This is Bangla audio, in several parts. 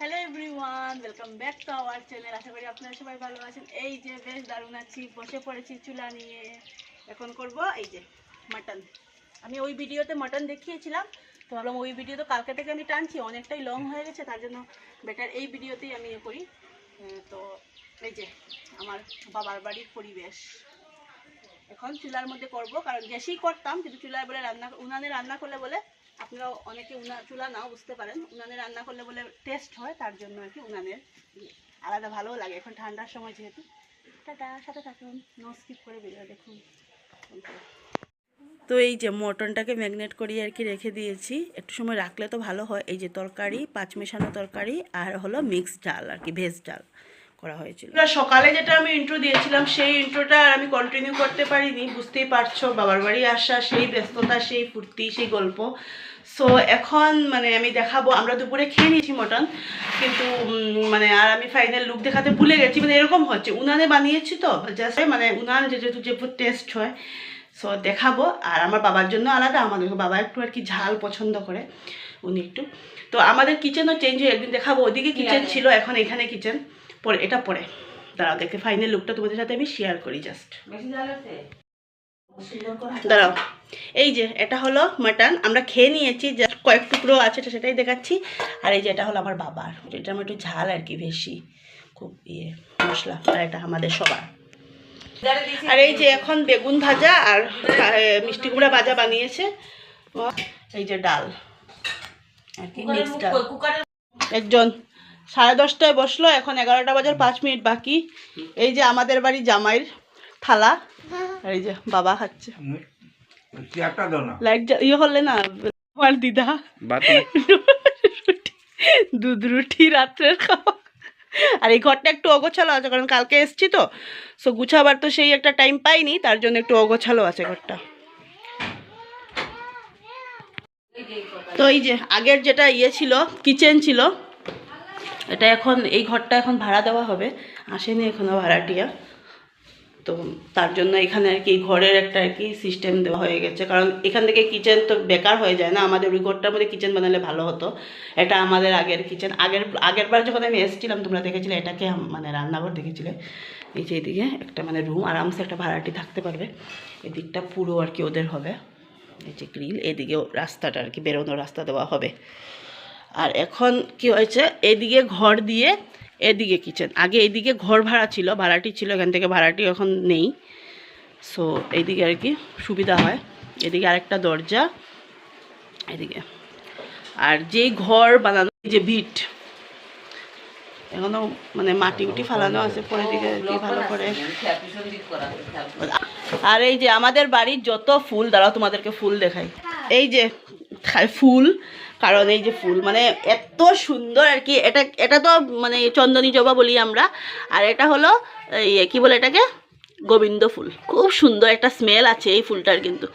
Hello everyone welcome back to our channel আশা করি আপনারা সবাই ভালো আছেন। এই যে বেশ দারুণ আছি, বসে পড়েছি চুলা নিয়ে। এখন করব এই যে মাটন আমি ওই ভিডিওতে মাটন দেখিয়েছিলাম। তো ভাবলাম ওই ভিডিও তো কালকে থেকে আমি টানছি, অনেকটাই লং হয়ে গেছে, তার জন্য বেটার এই ভিডিওতেই আমি করি। তো এই যে আমার বাবার বাড়ির পরিবেশ। এখন চুলার মধ্যে করব, কারণ গ্যাসেই করতাম, কিন্তু চুলায় বলে রান্না, উনানে রান্না করলে বলে আপনারা অনেকে উনা চুলা নাও বুঝতে পারেন। উনানে রান্না করলে বলে টেস্ট হয়, তার জন্য আর কি উনানের। আলাদা ভালো লাগে। এখন ঠান্ডার সময় যেহেতু। টাটা, সাথে থাকুন। নো স্কিপ করে ভিডিও দেখুন। তো এই যে মটনটাকে ম্যাগনেট করিয়ে আর কি রেখে দিয়েছি। একটু সময় রাখলে তো ভালো হয়। এই যে তরকারি, পাঁচ মেশানো তরকারি আর হলো মিক্স ডাল আর কি ভেজ ডাল। করা হয়েছিল। সকালে যেটা আমি ইন্ট্রো দিয়েছিলাম, সেই ইন্ট্রোটা আর আমি কন্টিনিউ করতে পারিনি, বুঝতেই পারছ, বাবার বাড়ি আসা, সেই ব্যস্ততা, সেই ফুর্তি, সেই গল্প। সো এখন মানে আমি দেখাবো, আমরা দুপুরে খেয়ে নিয়েছি মটন, কিন্তু মানে আর আমি ফাইনাল লুক দেখাতে ভুলে গেছি মানে এরকম হচ্ছে। উনানে বানিয়েছি তো জাস্ট মানে উনান যেহেতু যে টেস্ট হয় সো দেখাবো। আর আমার বাবার জন্য আলাদা, আমাদের বাবা একটু আর কি ঝাল পছন্দ করে। উনি একটু। তো আমাদের কিচেনও চেঞ্জ হয়ে একদিন দেখাবো ওদিকে কিচেন ছিল এখন এখানে কিচেন। পরে এটা পরে। দাঁড়াও দেখে ফাইনাল লুকটা তোমাদের সাথে আমি শেয়ার করি জাস্ট দাঁড়াও এই যে এটা হলো মাটন আমরা খেয়ে নিয়েছি জাস্ট কয়েক টুকরো আছে সেটাই দেখাচ্ছি। আর এই যে এটা হলো আমার বাবার। এটা আমার একটু ঝাল আর কি বেশি। খুব ইয়ে মশলা আর এটা আমাদের সবার। আর এই যে এখন বেগুন ভাজা আর মিষ্টি কুমড়া ভাজা বানিয়েছে। এই যে ডাল। আর কি একজন সাড়ে দশটায় বসল এখন এগারোটা বাজার পাঁচ মিনিট বাকি। এই যে আমাদের বাড়ি জামাইয়ের থালা এই যে বাবা খাচ্ছে। চেয়ারটা দাও না। লাইট ইয়ে হলে না আমার দিদা। রুটি দুধ রুটি রাত্রের খাওয়া। আর এই ঘরটা একটু অগোছালো আছে কারণ কালকে এসছি তো সো গুছাবার তো সেই একটা টাইম পাইনি তার জন্য একটু অগোছালো আছে ঘরটা। তো এই যে, আগের যেটা ইয়ে ছিল, কিচেন ছিল, এটা এখন, এই ঘরটা এখন ভাড়া দেওয়া হবে। আসেনি এখনও ভাড়াটিয়া। তো তার জন্য এখানে আর কি, ঘরের একটা আর কি সিস্টেম দেওয়া হয়ে গেছে। কারণ এখান থেকে কিচেন তো বেকার হয়ে যায় না, আমাদের ওই ঘরটার মধ্যে কিচেন বানালে ভালো হতো। এটা আমাদের আগের কিচেন। আগের আগের বার যখন আমি এসেছিলাম, তোমরা দেখেছিলে, এটাকে মানে রান্নাঘর দেখেছিলে। এই যে এদিকে একটা মানে রুম আরামসে একটা ভাড়াটি থাকতে পারবে। এদিকটা পুরো আর কি ওদের হবে। এই যে গ্রিল এদিকেও রাস্তাটা আর কি, বেরোনোর রাস্তা দেওয়া হবে। আর এখন কি হয়েছে? এদিকে ঘর দিয়ে এদিকে কিচেন আগে এদিকে ঘর ভাড়া ছিল, ভাড়াটি ছিল, এখান থেকে ভাড়াটি এখন নেই। সো এইদিকে আর কি সুবিধা হয়। এদিকে আরেকটা দরজা, এদিকে। আর যেই ঘর বানানো যে ভিট এখনও মানে মাটি উটি ফালানো আছে, পরে দিকে ভালো করে। আর এই যে আমাদের বাড়ির যত ফুল, দাঁড়াও তোমাদেরকে ফুল দেখাই। এই যে ফুল, কারণ এই যে ফুল মানে এত সুন্দর আর কি, এটা এটা তো মানে চন্দনী জবা বলি আমরা, আর এটা হলো কি বলে এটাকে? গোবিন্দ ফুল। খুব সুন্দর একটা স্মেল আছে এই ফুলটার কিন্তু।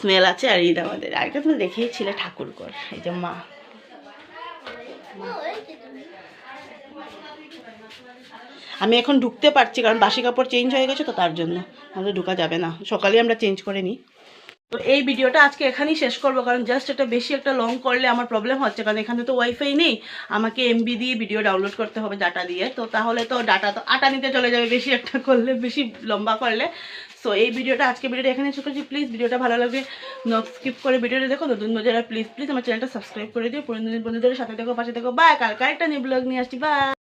স্মেল আছে আর এই আমাদের আরেকটা তুমি দেখিয়েছিলে ঠাকুরকর এই যে মা। আমি এখন ঢুকতে পারছি, কারণ বাসি কাপড় চেঞ্জ হয়ে গেছে তো তার জন্য। আমাদের ঢোকা যাবে না। সকালে আমরা চেঞ্জ করে নিই। তো এই ভিডিওটা আজকে এখানেই শেষ করব, কারণ জাস্ট এটা বেশি একটা লং করলে আমার প্রবলেম হচ্ছে, কারণ এখানে তো ওয়াইফাই নেই। আমাকে এমবি দিয়ে ভিডিও ডাউনলোড করতে হবে ডাটা দিয়ে। তো তাহলে তো ডাটা তো আটা নিতে চলে যাবে বেশি একটা করলে, বেশি লম্বা করলে। সো এই ভিডিওটা আজকে ভিডিওটা এখানে শেষ করছি। প্লিজ ভিডিওটা ভালো লাগবে নক স্কিপ করে ভিডিওটা দেখো। নতুন বন্ধুরা প্লিজ প্লিজ আমার চ্যানেলটা সাবস্ক্রাইব করে দিও। পুরনো বন্ধুদের সাথে দেখো, পাশে দেখো। বাই কালকে একটা নিউ ব্লগ নিয়ে আসছি। বাই